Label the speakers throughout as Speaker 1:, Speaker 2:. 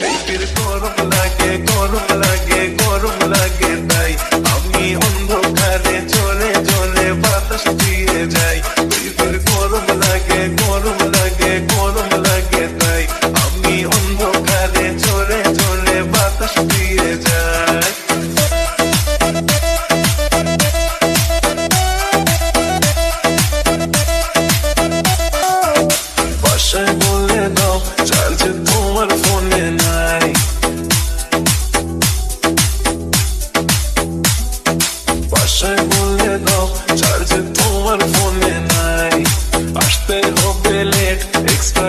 Speaker 1: পেটের গরম বাসায় বলে দাও, চার্জ তোমার ফোনে নাই। আসতে হবে লেট এক্সট্রা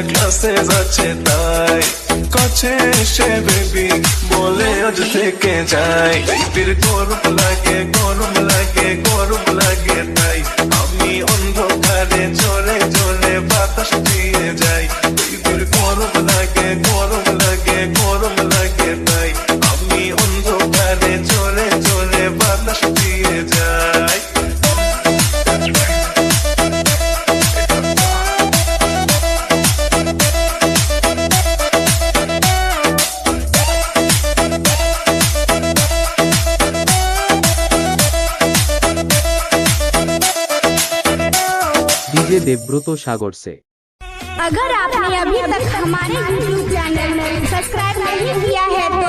Speaker 1: কাছে এসে বলে আজ থেকে যাই। বেবির গরম লাগে গরম লাগে গরম লাগে তাই। আমি অন্ধকারে বাতাস দিয়ে যাই। বেবির গরম লাগে গরম লাগে গরম লাগে তাই।
Speaker 2: डीजे देवव्रतो सागर से।
Speaker 3: अगर आपने अभी तक हमारे YouTube चैनल सब्सक्राइब नहीं किया है